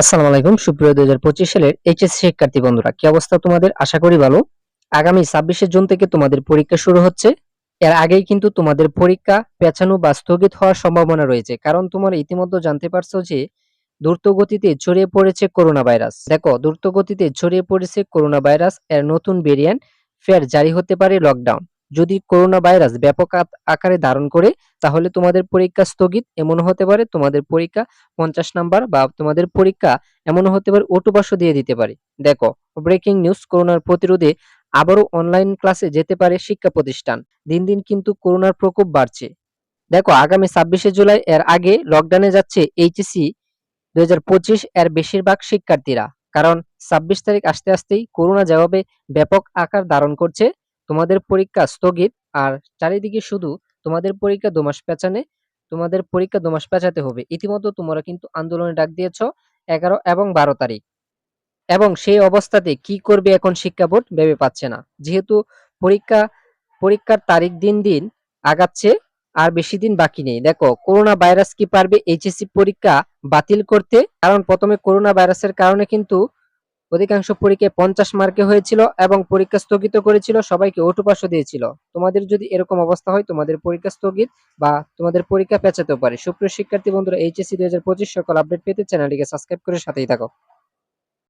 আসসালামু আলাইকুম। সুপ্রিয় দুই হাজার পঁচিশ সালের এইচএসসি শিক্ষার্থী বন্ধুরা, কি অবস্থা তোমাদের? আশা করি ভালো। আগামী ছাব্বিশে জুন থেকে তোমাদের পরীক্ষা শুরু হচ্ছে। এর আগেই কিন্তু তোমাদের পরীক্ষা পেছানো বা স্থগিত হওয়ার সম্ভাবনা রয়েছে। কারণ তোমরা ইতিমধ্যে জানতে পারছ যে দ্রুত গতিতে ছড়িয়ে পড়েছে করোনা ভাইরাস। দেখো দ্রুত গতিতে ছড়িয়ে পড়েছে করোনা ভাইরাস, এর নতুন ভেরিয়েন্ট ফের জারি হতে পারে লকডাউন যদি করোনা ভাইরাস ব্যাপক আকারে ধারণ করে, তাহলে তোমাদের পরীক্ষা স্থগিত এমন হতে পারে, তোমাদের পরীক্ষা পঞ্চাশ নাম্বার বা তোমাদের পরীক্ষা এমনও হতে পারে অটোপাসও দিয়ে দিতে পারে। দেখো ব্রেকিং নিউজ করোনার প্রতিরোধে আবারও অনলাইন ক্লাসে যেতে পারে শিক্ষা প্রতিষ্ঠান। দিন দিন কিন্তু করোনার প্রকোপ বাড়ছে। দেখো, আগামী ছাব্বিশে জুলাই এর আগে লকডাউনে যাচ্ছে এইচএসসি দুই এর বেশিরভাগ শিক্ষার্থীরা। কারণ ছাব্বিশ তারিখ আসতে আসতেই করোনা যেভাবে ব্যাপক আকার ধারণ করছে। তোমাদের পরীক্ষা স্থগিত, আর চারিদিকে শুধু তোমাদের পরীক্ষা দু মাস পেছানে তোমাদের পরীক্ষা দু মাস পেঁচাতে হবে। ইতিমধ্যে তোমরা কিন্তু আন্দোলনে ডাক দিয়েছ এগারো এবং বারো তারিখ। এবং সেই অবস্থাতে কি করবে এখন শিক্ষা বোর্ড ভেবে পাচ্ছে না। যেহেতু পরীক্ষা, পরীক্ষার তারিখ দিন দিন আগাচ্ছে, আর বেশি দিন বাকি নেই। দেখো, করোনা ভাইরাস কি পারবে? এইচএসসি পরীক্ষা বাতিল করতে, কারণ প্রথমে করোনা ভাইরাসের কারণে কিন্তু অধিকাংশ পরীক্ষায় পঞ্চাশ মার্কে হয়েছিল এবং পরীক্ষা স্থগিত করেছিল, সবাইকে ওটুপাসও দিয়েছিল। তোমাদের যদি এরকম অবস্থা হয়, তোমাদের পরীক্ষা স্থগিত বা তোমাদের পরীক্ষা পেঁচাতেও পারে। সুপ্রিয় শিক্ষার্থী বন্ধুরা, এইচএসসি দুই হাজার পঁচিশ সকল আপডেট পেতে চ্যানেলটিকে সাবস্ক্রাইব করে সাথেই থাকো।